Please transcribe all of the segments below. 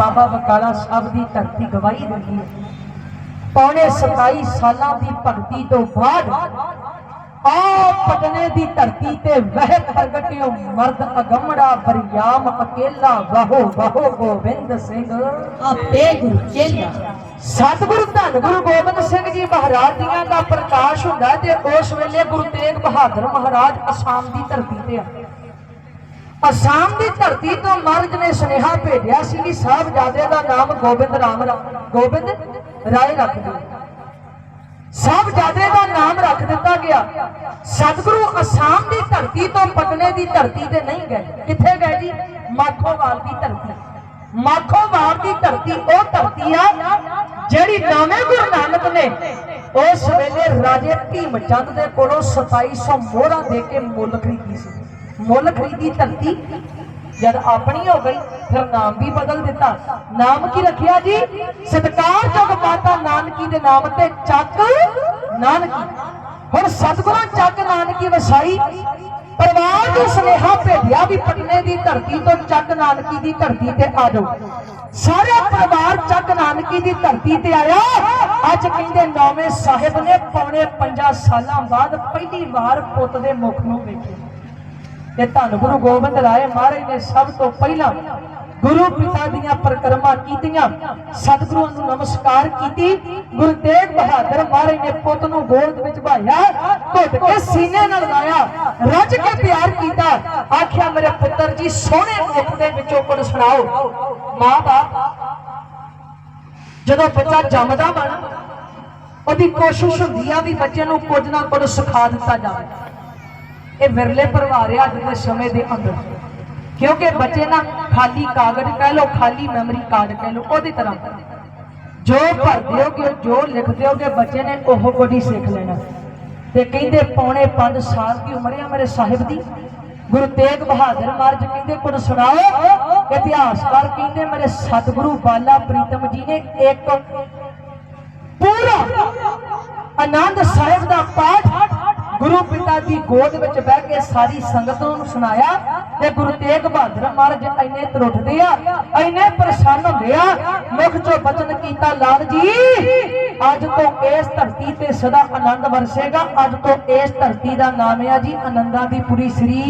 ਬਾਬਾ ਬਕਾਲਾ ਸਾਹਿਬ ਦੀ ਧਰਤੀ ਗਵਾਹੀ ਦਿੰਦੀ ਹੈ। ਪੌਣੇ 27 ਸਾਲਾਂ ਦੀ ਭਗਤੀ ਤੋਂ ਬਾਅਦ ਆ ਪਟਨੇ ਦੀ ਧਰਤੀ ਤੇ ਵਹਿ ਪ੍ਰਗਟਿਓ ਮਰਦ ਅਗੰਮੜਾ ਬਰਿਆਮ ਅਕੇਲਾ ਵਾਹੋ ਵਾਹੋ ਗੋਬਿੰਦ ਸਿੰਘ। ਆਪੇ ਗੁਰੂ ਚੇਲਾ। ਸਤਿਗੁਰੂ ਧੰਨ ਗੁਰੂ ਗੋਬਿੰਦ ਸਿੰਘ ਜੀ ਮਹਾਰਾਜ ਦੀਆਂ ਦਾ ਪ੍ਰਕਾਸ਼ ਹੁੰਦਾ ਤੇ ਉਸ ਵੇਲੇ ਗੁਰੂ ਤੇਗ ਬਹਾਦਰ ਮਹਾਰਾਜ ਅਸਾਮ ਦੀ ਧਰਤੀ ਤੇ ਆ ਅਸਾਮ ਦੀ ਧਰਤੀ ਤੋਂ ਮਹਾਰਾਜ ਨੇ ਸੁਨੇਹਾ ਭੇਜਿਆ ਸੀ ਕਿ ਸਾਹਿਬਜ਼ਾਦੇ ਦਾ ਨਾਮ ਗੋਬਿੰਦ ਰਾਮ ਗੋਬਿੰਦ ਰਾਏ ਰੱਖ ਦਿਓ। ਸਾਹਿਬਜ਼ਾਦੇ ਦਾ ਨਾਮ ਰੱਖ ਦਿੱਤਾ ਗਿਆ। ਸਤਿਗੁਰੂ ਅਸਾਮ ਦੀ ਧਰਤੀ ਤੋਂ ਪਟਨੇ ਦੀ ਧਰਤੀ ਤੇ ਨਹੀਂ ਗਏ। ਕਿੱਥੇ ਗਏ ਜੀ? ਮਾਖੋਵਾਲ ਦੀ ਧਰਤੀ। ਮਾਖੋਵਾਲ ਦੀ ਧਰਤੀ ਉਹ ਧਰਤੀ ਆ ਜਿਹੜੀ ਨਵੇਂ ਗੁਰੂ ਨਾਨਕ ਨੇ ਉਸ ਵੇਲੇ ਰਾਜੇ ਭੀਮ ਚੰਦ ਦੇ ਕੋਲੋਂ 2700 ਮੋਹਰਾਂ ਦੇ ਕੇ ਮੁੱਲ ਖਰੀਦੀ ਸੀ। ਮੁੱਲ ਖਰੀਦੀ ਧਰਤੀ ਜਦ ਆਪਣੀ ਹੋ ਗਈ, ਫਿਰ ਨਾਮ ਵੀ ਬਦਲ ਦਿੱਤਾ। ਨਾਮ ਕੀ ਰੱਖਿਆ ਜੀ? ਸਤਕਾਰ ਜਗ ਮਾਤਾ ਨਾਨਕੀ ਦੇ ਨਾਮ ਤੇ ਚੱਕ ਨਾਨਕੀ। ਹੁਣ ਸਤਿਗੁਰਾਂ ਚੱਕ ਨਾਨਕੀ ਵਸਾਈ, ਪਰਿਵਾਰ ਨੂੰ ਸੁਨੇਹਾ ਭੇਜਿਆ ਵੀ ਪਟਨੇ ਦੀ ਧਰਤੀ ਤੋਂ ਚੱਕ ਨਾਨਕੀ ਦੀ ਧਰਤੀ ਤੇ ਆ ਜਾਓ। ਸਾਰੇ ਪਰਿਵਾਰ ਚੱਕ ਨਾਨਕੀ ਦੀ ਧਰਤੀ ਤੇ ਆਇਆ। ਅੱਜ ਕਹਿੰਦੇ ਨੌਵੇਂ ਸਾਹਿਬ ਨੇ ਪੌਣੇ 50 ਸਾਲਾਂ ਬਾਅਦ ਪਹਿਲੀ ਵਾਰ ਪੁੱਤ ਦੇ ਮੁਖ ਨੂੰ ਵੇਖਿਆ। ਤੇ ਧੰਨ ਗੁਰੂ ਗੋਬਿੰਦ ਰਾਏ ਮਹਾਰਾਜ ਨੇ ਸਭ ਤੋਂ ਪਹਿਲਾਂ ਗੁਰੂ ਪਿਤਾ ਦੀਆਂ ਪਰਿਕਰਮਾ ਕੀਤੀਆਂ ਸਤਿਗੁਰੂ ਨੂੰ ਨਮਸਕਾਰ ਕੀਤੀ, ਗੁਰੂ ਤੇਗ ਬਹਾਦਰ ਮਹਾਰਾਜ ਨੇ ਪੁੱਤ ਨੂੰ ਗੋਦ ਵਿੱਚ ਭਾਇਆ ਘੁੱਟ ਕੇ ਸੀਨੇ ਨਾਲ ਲਾਇਆ, ਰੱਜ ਕੇ ਪਿਆਰ ਕੀਤਾ, ਆਖਿਆ, ਮੇਰੇ ਪੁੱਤਰ ਜੀ, ਸੋਹਣੇ ਮੁਖ ਦੇ ਵਿੱਚੋਂ ਕੁਝ ਸੁਣਾਓ। ਮਾਂ ਬਾਪ, ਜਦੋਂ ਬੱਚਾ ਜੰਮਦਾ ਬਣ ਉਹਦੀ ਕੋਸ਼ਿਸ਼ ਹੁੰਦੀ ਆ ਵੀ ਬੱਚੇ ਨੂੰ ਕੁਝ ਨਾ ਕੁਝ ਸਿਖਾ ਦਿੱਤਾ ਜਾਵੇ। ਇਹ ਵਿਰਲੇ ਪਰਿਵਾਰ ਆ ਅੱਜ ਦੇ ਸਮੇਂ ਦੇ ਅੰਦਰ। ਕਿਉਂਕਿ ਬੱਚੇ ਨਾ ਖਾਲੀ ਕਾਗਜ਼ ਕਹਿ ਲਓ, ਖਾਲੀ ਮੈਮਰੀ ਕਾਰਡ ਕਹਿ ਲਓ, ਉਹਦੀ ਤਰ੍ਹਾਂ। ਜੋ ਭਰ ਦਿਓਗੇ ਜੋ ਲਿਖ ਦਿਓਗੇ ਬੱਚੇ ਨੇ ਉਹ ਕੁਝ ਹੀ ਸਿੱਖ ਲੈਣਾ। ਤੇ ਕਹਿੰਦੇ ਪੌਣੇ 5 ਸਾਲ ਦੀ ਉਮਰ ਆ ਮੇਰੇ ਸਾਹਿਬ ਦੀ। ਗੁਰੂ ਤੇਗ ਬਹਾਦਰ ਮਹਾਰਾਜ ਕਹਿੰਦੇ, ਕੁਝ ਸੁਣਾਓ? ਇਤਿਹਾਸਕਾਰ ਕਹਿੰਦੇ, ਮੇਰੇ ਸਤਿਗੁਰੂ ਬਾਲਾ ਪ੍ਰੀਤਮ ਜੀ ਨੇ ਇੱਕ ਪੂਰਾ ਆਨੰਦ ਸਾਹਿਬ ਦਾ ਪਾਠ ਗੁਰੂ ਪਿਤਾ ਦੀ ਗੋਦ ਵਿੱਚ ਬਹਿ ਕੇ ਸਾਰੀ ਸੰਗਤ ਨੂੰ ਸੁਣਾਇਆ ਤੇ ਗੁਰੂ ਤੇਗ ਬਹਾਦਰ ਮਹਾਰਾਜ ਇੰਨੇ ਤਰੁੱਠਦੇ ਆ, ਇੰਨੇ ਪ੍ਰਸੰਨ ਹੁੰਦੇ ਆ, ਮੁਖ ਚੋਂ ਬਚਨ ਕੀਤਾ, ਲਾਲ ਜੀ, ਅੱਜ ਤੋਂ ਇਸ ਧਰਤੀ ਤੇ ਸਦਾ ਆਨੰਦ ਵਰਸੇਗਾ, ਅੱਜ ਤੋਂ ਇਸ ਧਰਤੀ ਦਾ ਨਾਮ ਹੈ ਜੀ ਆਨੰਦਾਂ ਦੀ ਪੁਰੀ ਸ੍ਰੀ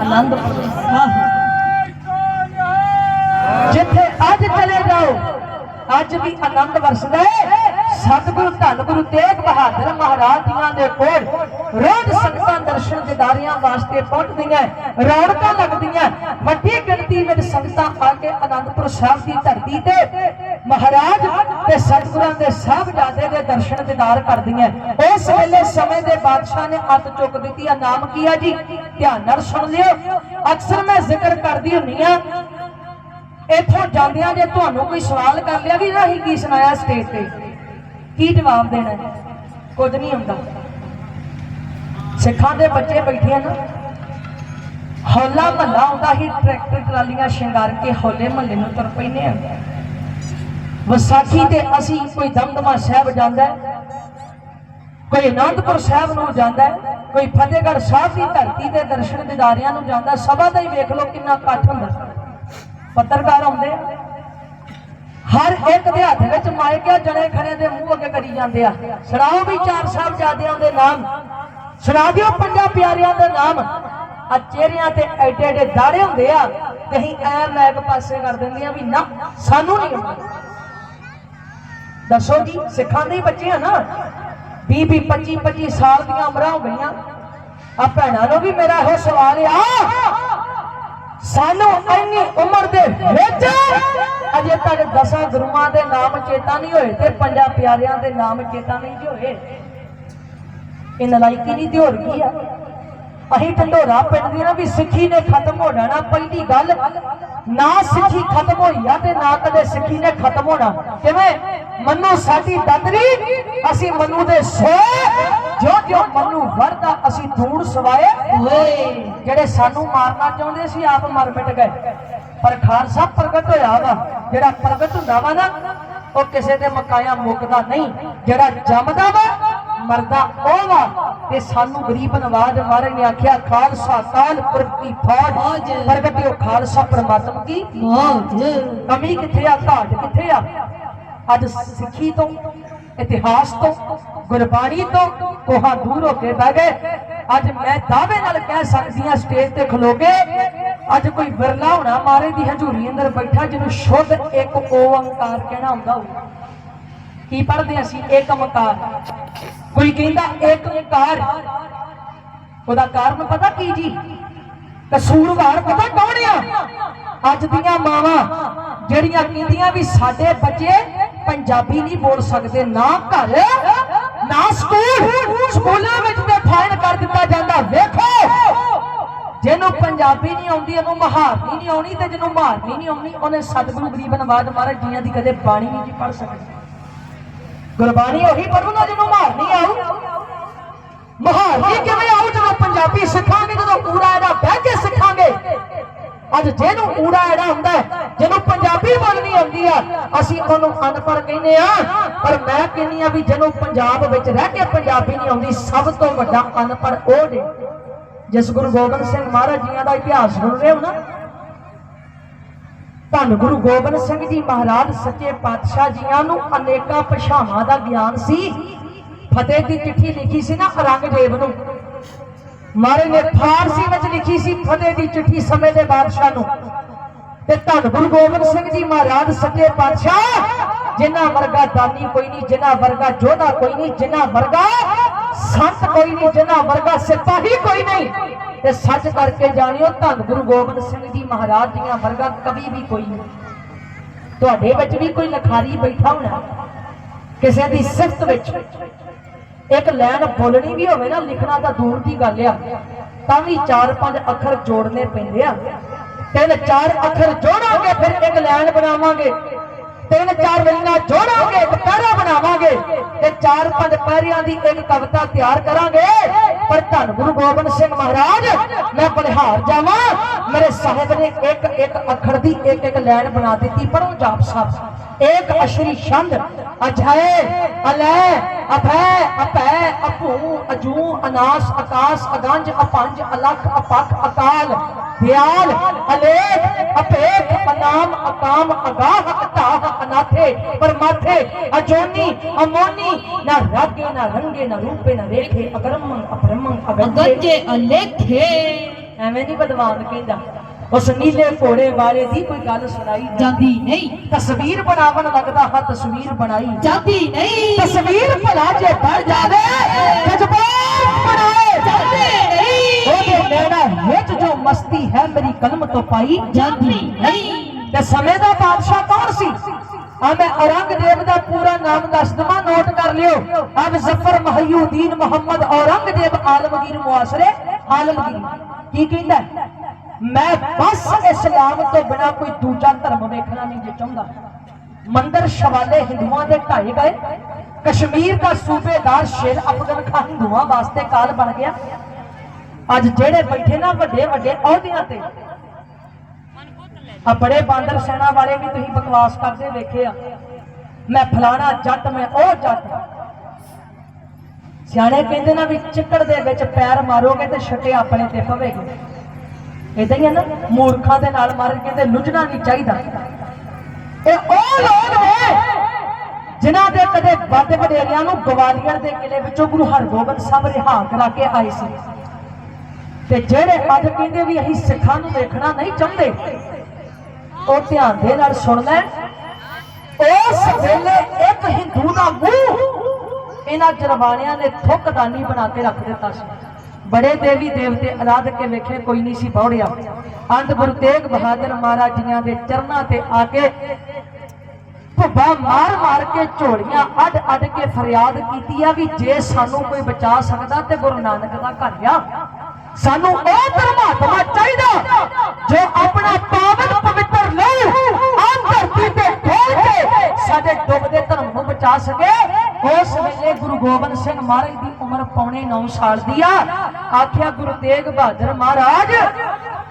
ਆਨੰਦਪੁਰ ਸਾਹਿਬ। ਜਿੱਥੇ ਅੱਜ ਚਲੇ ਜਾਓ, ਅੱਜ ਵੀ ਆਨੰਦ ਵਰਸਦਾ ਹੈ ਸਤਿਗੁਰੂ ਧੰਨ ਗੁਰੂ ਤੇਗ ਬਹਾਦਰ ਮਹਾਰਾਜ ਜੀਆਂ ਦੇ ਕੋਲ ਰੋਜ਼ ਸੰਗਤਾਂ ਦਰਸ਼ਨ ਦਿਦਾਰੀਆਂ ਵਾਸਤੇ ਪਹੁੰਚਦੀਆਂ ਰੌਣਕਾਂ ਲੱਗਦੀਆਂ ਵੱਡੀ ਗਿਣਤੀ ਵਿੱਚ ਸੰਗਤਾਂ ਆ ਕੇ ਅਨੰਦਪੁਰ ਸਾਹਿਬ ਦੀ ਧਰਤੀ ਤੇ ਮਹਾਰਾਜ ਤੇ ਸਤਿਗੁਰਾਂ ਦੇ ਸਾਹਿਬਜ਼ਾਦੇ ਦੇ ਦਰਸ਼ਨ ਦਿਦਾਰ ਕਰਦੀਆਂ ਉਸ ਵੇਲੇ ਸਮੇਂ ਦੇ ਬਾਦਸ਼ਾਹ ਨੇ ਅੱਤ ਚੁੱਕ ਦਿੱਤੀ ਆ। ਨਾਮ ਕੀ ਆ ਜੀ? ਧਿਆਨ ਨਾਲ ਸੁਣ ਲਿਓ। ਅਕਸਰ ਮੈਂ ਜ਼ਿਕਰ ਕਰਦੀ ਹੁੰਨੀ ਆ ਇੱਥੋਂ ਜਾਂਦਿਆਂ ਜੇ ਤੁਹਾਨੂੰ ਕੋਈ ਸਵਾਲ ਕਰ ਲਿਆ ਵੀ ਰਾਹੀ ਕੀ ਸੁਣਾਇਆ ਸਟੇਜ ਤੇ? ਕੀ ਜਵਾਬ ਦੇਣਾ ਹੈ? ਕੁਝ ਨਹੀਂ ਹੁੰਦਾ। ਸਿੱਖਾਂ ਦੇ ਬੱਚੇ ਬੈਠੇ ਆ ਨਾ, ਹੌਲਾ ਮਹੱਲਾ ਆਉਂਦਾ ਹੀ ਟਰੈਕਟਰ ਟਰਾਲੀਆਂ ਸ਼ਿੰਗਾਰ ਕੇ ਹੌਲੇ ਮਹੱਲੇ ਨੂੰ ਤੁਰ ਪੈਨੇ ਆ। ਵਿਸਾਖੀ ਤੇ ਅਸੀਂ ਕੋਈ ਦਮਦਮਾ ਸਾਹਿਬ ਜਾਂਦਾ ਕੋਈ ਅਨੰਦਪੁਰ ਸਾਹਿਬ ਨੂੰ ਜਾਂਦਾ ਕੋਈ ਫਤਿਹਗੜ੍ਹ ਸਾਹਿਬ ਦੀ ਧਰਤੀ ਦੇ ਦਰਸ਼ਨ ਦਿਦਾਰਿਆਂ ਨੂੰ ਜਾਂਦਾ ਸਭਾ ਦਾ ਹੀ ਵੇਖ ਲਓ ਕਿੰਨਾ ਇਕੱਠ ਹੁੰਦਾ। ਪੱਤਰਕਾਰ ਆਉਂਦੇ ਆ ਹਰ ਇੱਕ ਦੇ ਹੱਥ ਵਿੱਚ ਮਾਈਕ ਜਣੇ ਖਣੇ ਦੇ ਮੂੰਹ ਅੱਗੇ ਕਰੀ ਜਾਂਦੇ ਆ। ਸੁਣਾਓ ਵੀ ਚਾਰ ਸਾਹਿਬਜ਼ਾਦਿਆਂ ਦੇ ਨਾਮ। ਸੁਣਾ ਦਿਓ ਪੰਜਾਂ ਪਿਆਰਿਆਂ ਦੇ ਨਾਮ। ਆ ਚਿਹਰਿਆਂ ਤੇ ਐਡੇ ਐਡੇ ਦਾੜੇ ਹੁੰਦੇ ਆ ਤੇ ਅਸੀਂ ਐ ਮੈਕ ਪਾਸੇ ਕਰ ਦਿੰਦੇ ਆ ਵੀ ਨਾ, ਸਾਨੂੰ ਨਹੀਂ ਦੱਸੋ ਜੀ, ਸਿੱਖਾਂ ਦੇ ਹੀ ਬੱਚੇ ਆ ਨਾ। 20 20 25 25 ਸਾਲ ਦੀਆਂ ਉਮਰਾਂ ਹੋ ਗਈਆਂ। ਆ ਭੈਣਾਂ ਨੂੰ ਵੀ ਮੇਰਾ ਇਹੋ ਸਵਾਲ ਆ। ਸਾਨੂੰ ਇੰਨੀ ਉਮਰ ਦੇ ਵਿੱਚ ਅਜੇ ਤੱਕ ਦਸਾਂ ਗੁਰੂਆਂ ਦੇ ਨਾਮ ਚੇਤਾ ਨਹੀਂ ਹੋਏ ਤੇ ਪੰਜਾਂ ਪਿਆਰਿਆਂ ਦੇ ਨਾਮ ਚੇਤਾ ਨਹੀਂ ਹੋਏ। ਇਹ ਨਲਾਇਕੀ ਨਹੀਂ ਤੇ ਹੋਰ ਕੀ ਆ? ਅਸੀਂ ਢੰਡੋਰਾ ਪਿੰਡ ਦੀ ਨਾ ਵੀ ਸਿੱਖੀ ਨੇ ਖਤਮ ਹੋ ਜਾਣਾ ਪਹਿਲੀ ਗੱਲ ਨਾ ਸਿੱਖੀ ਖਤਮ ਹੋਈ ਆ ਤੇ ਨਾ ਕਦੇ ਸਿੱਖੀ ਨੇ ਖਤਮ ਹੋਣਾ। ਕਿਵੇਂ? ਮੰਨੂ ਸਾਡੀ ਦਾਦਰੀ ਅਸੀਂ ਮੰਨੂ ਦੇ ਸੋਏ ਜੋ ਜੋ ਮੰਨੂ ਵਰਦਾ ਅਸੀਂ ਧੂੜ ਸਵਾਏ ਹੋਏ ਜਿਹੜੇ ਸਾਨੂੰ ਮਾਰਨਾ ਚਾਹੁੰਦੇ ਸੀ ਆਪ ਮਰ ਮਿਟ ਗਏ। ਪਰ ਖਾਲਸਾ ਪ੍ਰਗਟ ਹੋਇਆ ਵਾ ਜਿਹੜਾ ਪ੍ਰਗਟ ਹੁੰਦਾ ਵਾ ਨਾ ਉਹ ਕਿਸੇ ਦੇ ਮਕਾਇਆ ਮੁੱਕਦਾ ਨਹੀਂ। ਜਿਹੜਾ ਜੰਮਦਾ ਵਾ ਕਰਦਾ ਉਹ ਵਾ ਤੇ ਸਾਨੂੰ ਗਰੀਬ ਨਵਾਜ ਮਹਾਰਾਜ ਨੇ ਆਖਿਆ ਖਾਲਸਾ ਕਾਲਪੁਰ ਕੀ ਫੌਜ ਫੌਜ। ਪ੍ਰਗਟਿਓ ਖਾਲਸਾ ਪਰਮਾਤਮ ਕੀ ਮੌਜ ਕਮੀ ਕਿੱਥੇ ਆ ਘਾਟ ਕਿੱਥੇ ਆ? ਅੱਜ ਸਿੱਖੀ ਤੋਂ ਇਤਿਹਾਸ ਤੋਂ, ਗੁਰਬਾਣੀ ਤੋਂ ਕੋਹਾਂ ਦੂਰ ਹੋ ਕੇ ਬਹਿ ਗਏ। ਅੱਜ ਮੈਂ ਦਾਅਵੇ ਨਾਲ ਕਹਿ ਸਕਦੀ ਹਾਂ, ਸਟੇਜ ਤੇ ਖਲੋ ਕੇ ਅੱਜ ਕੋਈ ਵਿਰਲਾ ਹੋਣਾ ਮਾਰੇ ਦੀ ਹਜ਼ੂਰੀ ਅੰਦਰ ਬੈਠਾ, ਜਿਹਨੂੰ ਸ਼ੁੱਧ ਇੱਕ ਓੰਕਾਰ ਕਹਿਣਾ ਹੁੰਦਾ ਹੋਊ ਕੀ ਪੜ੍ਹਦੇ ਅਸੀਂ? ਇੱਕ ਓੰਕਾਰ ਕੋਈ ਕਹਿੰਦਾ ਇੱਕ ਓੰਕਾਰ ਉਹਦਾ ਕਾਰਨ ਪਤਾ ਕੀ ਜੀ? ਕਸੂਰਵਾਰ ਪਤਾ ਕੌਣ ਆ? ਅੱਜ ਦੀਆਂ ਮਾਵਾਂ, ਜਿਹੜੀਆਂ ਕਹਿੰਦੀਆਂ ਵੀ ਸਾਡੇ ਬੱਚੇ ਪੰਜਾਬੀ ਨਹੀਂ ਬੋਲ ਸਕਦੇ, ਨਾ ਘਰ, ਨਾ ਸਕੂਲ। ਸਕੂਲਾਂ ਵਿੱਚ ਤੇ ਫਾਈਨ ਕਰ ਦਿੱਤਾ ਜਾਂਦਾ, ਵੇਖੋ। ਜਿਹਨੂੰ ਪੰਜਾਬੀ ਨਹੀਂ ਆਉਂਦੀ, ਉਹਨੂੰ ਮਹਾਰਨੀ ਨਹੀਂ ਆਉਣੀ ਤੇ ਜਿਹਨੂੰ ਮਹਾਰਨੀ ਨਹੀਂ ਆਉਣੀ, ਉਹਨੇ ਸਤਿਗੁਰੂ ਗਰੀਬ ਨਵਾਜ ਮਹਾਰਾਜ ਜੀਆਂ ਦੀ ਕਦੇ ਬਾਣੀ ਨਹੀਂ ਜੀ ਪੜ ਸਕਦੀ। ਗੁਰਬਾਣੀ ਉਹੀ ਪੜੂਗਾ ਜਿਹਨੂੰ ਮਹਾਰਨੀ ਆਉ ਮਹਾਰਨੀ ਕਿਵੇਂ ਆਉ ਜਦੋਂ ਪੰਜਾਬੀ ਸਿੱਖਾਂਗੇ, ਜਦੋਂ ਪੂਰਾ ਇਹਦਾ ਬਹਿ ਕੇ ਸਿੱਖਾਂਗੇ? ਅੱਜ ਜਿਹਨੂੰ ਊੜਾ ਇਹਦਾ ਹੁੰਦਾ ਹੈ, ਜਿਹਨੂੰ ਪੰਜਾਬੀ ਬੋਲਣੀ ਆਉਂਦੀ ਆ ਅਸੀਂ ਉਹਨੂੰ ਅਨਪੜ੍ਹ ਕਹਿੰਦੇ ਆ। ਪਰ ਮੈਂ ਕਹਿੰਦੀ ਆ ਵੀ ਜਿਹਨੂੰ ਪੰਜਾਬ ਵਿੱਚ ਰਹਿ ਕੇ ਪੰਜਾਬੀ ਨਹੀਂ ਆਉਂਦੀ ਸਭ ਤੋਂ ਵੱਡਾ ਅਨਪੜ੍ਹ ਉਹ ਨੇ। ਜਿਸ ਗੁਰੂ ਗੋਬਿੰਦ ਸਿੰਘ ਮਹਾਰਾਜ ਜੀਆਂ ਦਾ ਇਤਿਹਾਸ ਸੁਣ ਰਹੇ ਹੋ ਨਾ? ਧੰਨ ਗੁਰੂ ਗੋਬਿੰਦ ਸਿੰਘ ਜੀ ਮਹਾਰਾਜ ਸੱਚੇ ਪਾਤਸ਼ਾਹ ਜੀਆਂ ਨੂੰ ਅਨੇਕਾਂ ਭਾਸ਼ਾਵਾਂ ਦਾ ਗਿਆਨ ਸੀ। ਫਤਿਹ ਦੀ ਚਿੱਠੀ ਲਿਖੀ ਸੀ ਨਾ ਔਰੰਗਜ਼ੇਬ ਨੂੰ। ਮਹਾਰਾਜ ਨੇ ਫਾਰਸੀ ਵਿੱਚ ਲਿਖੀ ਸੀ, ਫਤਿਹ ਦੀ ਚਿੱਠੀ ਸਮੇਂ ਦੇ ਬਾਦਸ਼ਾਹ ਨੂੰ। ਤੇ ਧੰਨ ਗੁਰੂ ਗੋਬਿੰਦ ਸਿੰਘ ਜੀ ਮਹਾਰਾਜ, ਸੱਚੇ ਪਾਤਸ਼ਾਹ, ਜਿਨ੍ਹਾਂ ਵਰਗਾ ਦਾਨੀ ਕੋਈ ਨਹੀਂ, ਜਿਨ੍ਹਾਂ ਵਰਗਾ ਯੋਧਾ ਕੋਈ ਨਹੀਂ, ਜਿਨ੍ਹਾਂ ਵਰਗਾ ਸੰਤ ਕੋਈ ਨਹੀਂ, ਜਿਨ੍ਹਾਂ ਵਰਗਾ ਸਿਪਾਹੀ ਕੋਈ ਨਹੀਂ। ਤੇ ਸੱਚ ਕਰਕੇ ਜਾਣਿਓ, ਧੰਨ ਗੁਰੂ ਗੋਬਿੰਦ ਸਿੰਘ ਜੀ ਮਹਾਰਾਜ ਜੀਆਂ ਵਰਗਾ ਕਵੀ ਵੀ ਕੋਈ ਨਹੀਂ। ਤੁਹਾਡੇ ਵਿੱਚ ਵੀ ਕੋਈ ਲਖਾਰੀ ਬੈਠਾ ਹੋਣਾ, ਕਿਸੇ ਦੀ ਸਿਫਤ ਵਿੱਚ। ਇੱਕ ਲਾਈਨ ਬੋਲਣੀ ਵੀ ਹੋਵੇ ਨਾ, ਲਿਖਣਾ ਤਾਂ ਦੂਰ ਦੀ ਗੱਲ ਆ। ਤਾਂ ਵੀ ਚਾਰ ਪੰਜ ਅੱਖਰ ਜੋੜਨੇ ਪੈਂਦੇ ਆ। ਤਿੰਨ ਚਾਰ ਅੱਖਰ ਜੋੜਾਂਗੇ, ਫਿਰ ਇੱਕ ਲਾਈਨ ਬਣਾਵਾਂਗੇ। ਤਿੰਨ ਚਾਰ ਲਾਈਨਾਂ ਜੋੜਾਂਗੇ, ਇੱਕ ਪੈਰਾ ਬਣਾਵਾਂਗੇ। ਤੇ ਚਾਰ ਪੰਜ ਪਹਿਰਿਆਂ ਦੀ ਇੱਕ ਕਵਿਤਾ ਤਿਆਰ ਕਰਾਂਗੇ। ਪਰ ਧੰਨ ਗੁਰੂ ਗੋਬਿੰਦ ਸਿੰਘ ਮਹਾਰਾਜ, ਮੈਂ ਬਲਿਹਾਰ ਜਾਵਾਂ। ਮੇਰੇ ਸਾਹਿਬ ਨੇ ਇੱਕ ਇੱਕ ਅੱਖਰ ਦੀ ਇੱਕ ਇੱਕ ਲਾਈਨ ਬਣਾ ਦਿੱਤੀ ਪੜੋ ਜਾਪ ਸਾਹਿਬ। ਇੱਕ ਅਸ਼ਰੀ ਛੰਦ, ਅਜੈ, ਅਲੈ, ਅਭੈ, ਅਪੈ ਅਪੂ ਅਜੂ, ਅਨਾਸ ਆਕਾਸ਼ ਅਗੰਜ, ਅਪੰਜ, ਅਲਖ, ਅਪਖ, ਅਕਾਲ। ਅਲੇਖ ਅਪੇਖ ਅਨਾਮ ਅਕਾਮ ਅਗਾਹ ਅਤਾਹ ਅਨਾਥੇ ਪਰਮਾਥੇ ਅਜੋਨੀ ਅਮੋਨੀ ਨਾ ਰਾਗੇ ਨਾ ਰੰਗੇ ਨਾ ਰੂਪੇ ਨਾ ਰੇਖੇ ਅਗਰਮੰ ਅਪਰਮੰ ਅਗੰਜੇ ਅਗੰਜੇ ਅਲੇਖੇ। ਐਵੇਂ ਨਹੀਂ ਬਦਵਾਨ ਕਹਿੰਦਾ। ਉਸ ਨੀਲੇ ਘੋੜੇ ਵਾਲੇ ਦੀ ਕੋਈ ਗੱਲ ਸੁਣਾਈ ਜਾਂਦੀ। ਜਾਂਦੀ ਨਹੀਂ। ਤਸਵੀਰ ਬਣਾਵਣ ਲੱਗਦਾ ਹਾਂ ਤਸਵੀਰ ਬਣਾਈ। ਜਾਂਦੀ ਨਹੀਂ। ਤਸਵੀਰ ਭਲਾ ਜੇ ਬਣ ਜਾਵੇ ਜਜ਼ਬਾਤ ਬਣਾਏ। ਜਾਂਦੀ ਨਹੀਂ। ਉਹਦੇ ਨੈਣਾ ਵਿੱਚ ਜੋ ਮਸਤੀ ਹੈ ਮੇਰੀ ਕਲਮ ਤੋਂ ਪਾਈ ਜਾਂਦੀ ਨਹੀਂ। ਤੇ ਸਮੇਂ ਦਾ ਬਾਦਸ਼ਾਹ ਕੌਣ ਸੀ? ਆ ਮੈਂ ਔਰੰਗਜ਼ੇਬ ਦਾ ਪੂਰਾ ਨਾਮ ਦੱਸ ਦਵਾਂ ਨੋਟ ਕਰ ਲਿਓ। ਅਬ ਜ਼ਫਰ ਮਹੀਉਦੀਨ ਮੁਹੰਮਦ ਔਰੰਗਜ਼ੇਬ ਆਲਮਗੀਰ ਮੁਆਸਰੇ ਆਲਮਗੀਰ। ਕੀ ਕਹਿੰਦਾ? ਮੈਂ ਬਸ ਇਸਲਾਮ ਤੋਂ ਬਿਨਾ ਕੋਈ ਦੂਜਾ ਧਰਮ ਵੇਖਣਾ ਨਹੀਂ ਜੇ ਚਾਹੁੰਦਾ। ਮੰਦਰ ਸ਼ਵਾਲੇ ਹਿੰਦੂਆਂ ਦੇ ਢਾਏ ਗਏ। ਕਸ਼ਮੀਰ ਦਾ ਸੂਬੇਦਾਰ ਸ਼ੇਰ ਅਫਗਨ ਖਾਨ ਹਿੰਦੂਆਂ ਵਾਸਤੇ ਕਾਲ ਬਣ ਗਿਆ। ਅੱਜ ਜਿਹੜੇ ਬੈਠੇ ਨਾ ਵੱਡੇ ਵੱਡੇ ਅਹੁਦਿਆਂ ਤੇ ਆ ਬੜੇ ਬਾਂਦਰ ਸੈਨਾ ਵਾਲੇ ਵੀ ਤੁਸੀਂ ਬਕਵਾਸ ਕਰਦੇ ਵੇਖੇ ਆ। ਮੈਂ ਫਲਾਣਾ ਜੱਟ, ਮੈਂ ਉਹ ਜੱਟ। ਸਿਆਣੇ ਕਹਿੰਦੇ ਨਾ ਵੀ ਚਿੱਕੜ ਦੇ ਵਿੱਚ ਪੈਰ ਮਾਰੋਗੇ ਤੇ ਛੱਟੇ ਆਪਣੇ ਤੇ ਪਵੇਗੇ। ਇਦਾਂ ਹੀ ਹੈ ਨਾ, ਮੂਰਖਾਂ ਦੇ ਨਾਲ ਮਾਰ ਕਹਿੰਦੇ ਲੁੱਝਣਾ ਨਹੀਂ ਚਾਹੀਦਾ। ਇਹ ਉਹ ਲੋਕ ਨੇ ਜਿਨ੍ਹਾਂ ਦੇ ਕਦੇ ਵੱਡ ਵਡੇਰਿਆਂ ਨੂੰ ਗਵਾਲੀਅਰ ਦੇ ਕਿਲੇ ਵਿੱਚੋਂ ਗੁਰੂ ਹਰਗੋਬਿੰਦ ਸਾਹਿਬ ਰਿਹਾ ਕਰਾ ਕੇ ਆਏ ਸੀ। ਤੇ ਜਿਹੜੇ ਅੱਜ ਕਹਿੰਦੇ ਵੀ ਅਸੀਂ ਸਿੱਖਾਂ ਨੂੰ ਦੇਖਣਾ ਨਹੀਂ ਚਾਹੁੰਦੇ, ਉਹ ਧਿਆਨ ਦੇ ਨਾਲ ਸੁਣ ਲੈ। ਉਸ ਵੇਲੇ ਇੱਕ ਹਿੰਦੂ ਦਾ ਮੂੰਹ ਇਹਨਾਂ ਜਰਵਾਣਿਆਂ ਨੇ ਥੁੱਕਦਾਨੀ ਬਣਾ ਕੇ ਰੱਖ ਦਿੱਤਾ ਸੀ। ਬੜੇ ਦੇਵੀ ਦੇਵਤੇ ਅਰਾਧ ਕੇ ਵੇਖੇ, ਕੋਈ ਨਹੀਂ ਸੀ ਬੌੜਿਆ ਅੰਤ ਗੁਰੂ ਤੇਗ ਬਹਾਦਰ ਮਹਾਰਾਜ ਜੀਆਂ ਦੇ ਚਰਨਾਂ ਤੇ ਆ ਕੇ ਭੁੱਬਾ ਮਾਰ ਮਾਰ ਕੇ ਝੋਲੀਆਂ ਅੱਡ ਅੱਡ ਕੇ ਫਰਿਆਦ ਕੀਤੀ ਆ ਵੀ ਜੇ ਸਾਨੂੰ ਕੋਈ ਬਚਾ ਸਕਦਾ ਤੇ ਗੁਰੂ ਨਾਨਕ ਦਾ ਘਰ ਆ। ਸਾਨੂੰ ਉਹ ਪਰਮਾਤਮਾ ਚਾਹੀਦਾ ਜੋ ਆਪਣਾ ਪਾਵਨ ਪਵਿੱਤਰ ਲਹੂ ਆਹ ਧਰਤੀ ਤੇ ਖੋਲ ਕੇ ਸਾਡੇ ਡੁੱਬਦੇ ਧਰਮ ਨੂੰ ਬਚਾ ਸਕੇ। ਉਸ ਵੇਲੇ ਗੁਰੂ ਗੋਬਿੰਦ ਸਿੰਘ ਮਹਾਰਾਜ ਦੀ ਉਮਰ ਪੌਣੇ 9 ਸਾਲ ਦੀ ਆ। ਆਖਿਆ, ਗੁਰੂ ਤੇਗ ਬਹਾਦਰ ਮਹਾਰਾਜ,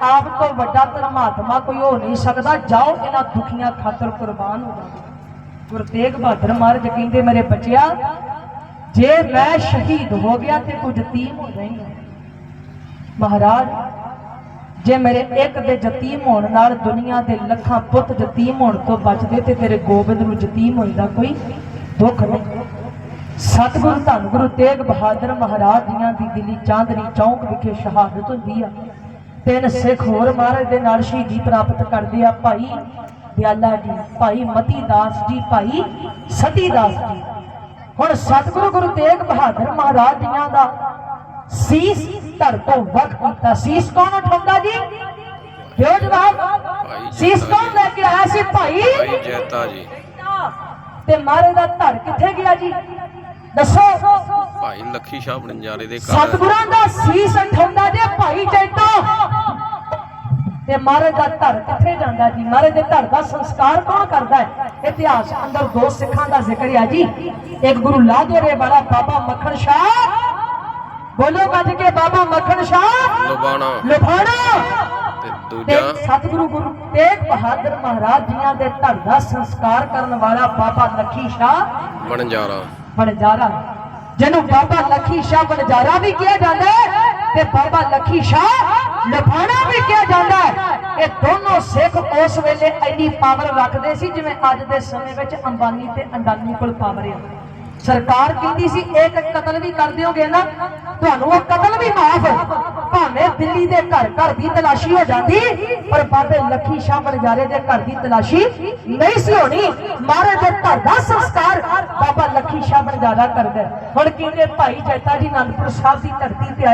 ਆਪ ਤੋਂ ਵੱਡਾ ਧਰਮਾਤਮਾ ਕੋਈ ਹੋ ਨਹੀਂ ਸਕਦਾ। ਜਾਓ, ਇਹਨਾਂ ਦੁਖੀਆਂ ਖਾਤਰ ਕੁਰਬਾਨ ਹੋ ਜਾਓ। ਗੁਰੂ ਤੇਗ ਬਹਾਦਰ ਮਹਾਰਾਜ ਕਹਿੰਦੇ, ਮੇਰੇ ਬੱਚਿਆ, ਜੇ ਮੈਂ ਸ਼ਹੀਦ ਹੋ ਗਿਆ ਤੇ ਤੂੰ ਯਤੀਮ ਹੋ ਜਾਏਂਗਾ। ਮਹਾਰਾਜ, ਜੇ ਮੇਰੇ ਇੱਕ ਦੇ ਯਤੀਮ ਹੋਣ ਨਾਲ ਦੁਨੀਆ ਦੇ ਲੱਖਾਂ ਪੁੱਤ ਯਤੀਮ ਹੋਣ ਤੋਂ ਬਚਦੇ ਤੇ ਤੇਰੇ ਗੋਬਿੰਦ ਨੂੰ ਯਤੀਮ ਹੋਣ ਦਾ ਕੋਈ ਦੁੱਖ ਨਹੀਂ। ਸਤਿਗੁਰੂ ਧੰਨ ਗੁਰੂ ਤੇਗ ਬਹਾਦਰ ਮਹਾਰਾਜ ਜੀਆਂ ਦੀ ਦਿੱਲੀ ਚਾਂਦਨੀ ਚੌਂਕ ਵਿਖੇ ਸ਼ਹਾਦਤ ਹੁੰਦੀ ਆ। ਤਿੰਨ ਸਿੱਖ ਹੋਰ ਮਹਾਰਾਜ ਦੇ ਨਾਲ ਸ਼ਹੀਦੀ ਪ੍ਰਾਪਤ ਕਰਦੇ ਆ ਭਾਈ ਦਿਆਲਾ ਜੀ, ਭਾਈ ਮਤੀ ਦਾਸ ਜੀ, ਭਾਈ ਸਤੀ ਦਾਸ ਜੀ। ਹੁਣ ਸਤਿਗੁਰੂ ਗੁਰੂ ਤੇਗ ਬਹਾਦਰ ਮਹਾਰਾਜ ਜੀਆਂ ਦਾ ਸੀਸ ਧੜ ਤੋਂ ਵਖ ਕੀਤਾ ਸੀਸ ਕੌਣ ਉਠਾਉਂਦਾ ਜੀ? ਦਿਓ ਜਵਾਬ ਸੀਸ ਕੌਣ ਲੈ ਕੇ ਆਇਆ ਸੀ ਭਾਈ? ਜੈਤਾ ਜੀ। ਤੇ ਮਹਾਰਾਜ ਦਾ ਧੜ ਕਿੱਥੇ ਗਿਆ ਜੀ? ਦੱਸੋ। ਭਾਈ ਲੱਖੀ ਸ਼ਾਹ ਬਣਜਾਰੇ ਦੇ ਘਰ। ਸਤਿਗੁਰਾਂ ਦਾ ਸੀਸ ਉਠਾਉਂਦਾ ਜੇ ਭਾਈ ਜੈਤੋ। ਤੇ ਮਹਾਰਾਜ ਦਾ ਧੜ ਕਿੱਥੇ ਜਾਂਦਾ ਜੀ? ਮਹਾਰਾਜ ਦੇ ਧੜ ਦਾ ਸੰਸਕਾਰ ਕੌਣ ਕਰਦਾ ਹੈ? ਇਤਿਹਾਸ ਅੰਦਰ ਦੋ ਸਿੱਖਾਂ ਦਾ ਜ਼ਿਕਰ ਹੈ ਜੀ। ਇੱਕ ਗੁਰੂ ਲਾਦੋਰੇ ਵਾਲਾ ਬਾਬਾ ਮੱਖਣ ਸ਼ਾਹ ਬੋਲੋ ਗੱਜ ਕੇ ਬਾਬਾ ਮੱਖਣ ਸ਼ਾਹ। ਲੁਬਾਣਾ ਲੁਬਾਣਾ ਤੇ ਦੂਜਾ। ਸਤਿਗੁਰੂ ਗੁਰੂ ਤੇਗ ਬਹਾਦਰ ਮਹਾਰਾਜ ਜੀਆਂ ਦੇ ਧੜ ਦਾ ਸੰਸਕਾਰ ਕਰਨ ਵਾਲਾ ਬਾਬਾ ਲੱਖੀ ਸ਼ਾਹ। ਬਣਜਾਰਾ ਬਣਜਾਰਾ ਜਿਹਨੂੰ ਬਾਬਾ ਲੱਖੀ ਸ਼ਾਹ ਬਣਜਾਰਾ ਵੀ ਕਿਹਾ ਜਾਂਦਾ ਹੈ ਤੇ ਬਾਬਾ ਲੱਖੀ ਸ਼ਾਹ ਲਫਾਣਾ ਵੀ ਕਿਹਾ ਜਾਂਦਾ ਹੈ। ਇਹ ਦੋਨੋਂ ਸਿੱਖ ਉਸ ਵੇਲੇ ਐਡੀ ਪਾਵਰ ਰੱਖਦੇ ਸੀ ਜਿਵੇਂ ਅੱਜ ਦੇ ਸਮੇਂ ਵਿੱਚ ਅੰਬਾਨੀ ਤੇ ਅੰਡਾਨੀ ਕੋਲ ਪਾਵਰ ਆ ਸਰਕਾਰ ਕਹਿੰਦੀ ਸੀ ਇੱਕ ਕਤਲ ਵੀ ਕਰ ਦਿਓਗੇ ਨਾ, ਤੁਹਾਨੂੰ ਉਹ ਕਤਲ ਵੀ ਮਾਫ ਭਾਵੇਂ ਦਿੱਲੀ ਦੇ ਘਰ ਘਰ ਦੀ ਤਲਾਸ਼ੀ ਹੋ ਜਾਂਦੀ, ਪਰ ਬਾਬੇ ਲੱਖੀ ਸ਼ਾਹ ਬਣਜਾਰੇ ਦੇ ਘਰ ਦੀ ਤਲਾਸ਼ੀ ਨਹੀਂ ਸੀ ਹੋਣੀ। ਮਾਰੇ ਦੇ ਘਰ ਦਾ ਸੰਸਕਾਰ ਬਾਬਾ ਲੱਖੀ ਸ਼ਾਹ ਬਣਜਾਰਾ ਕਰਦਾ ਹੁਣ ਕਹਿੰਦੇ, ਭਾਈ ਜੈਤਾ ਜੀ, ਅਨੰਦਪੁਰ ਸਾਹਿਬ ਦੀ ਧਰਤੀ ਤੇ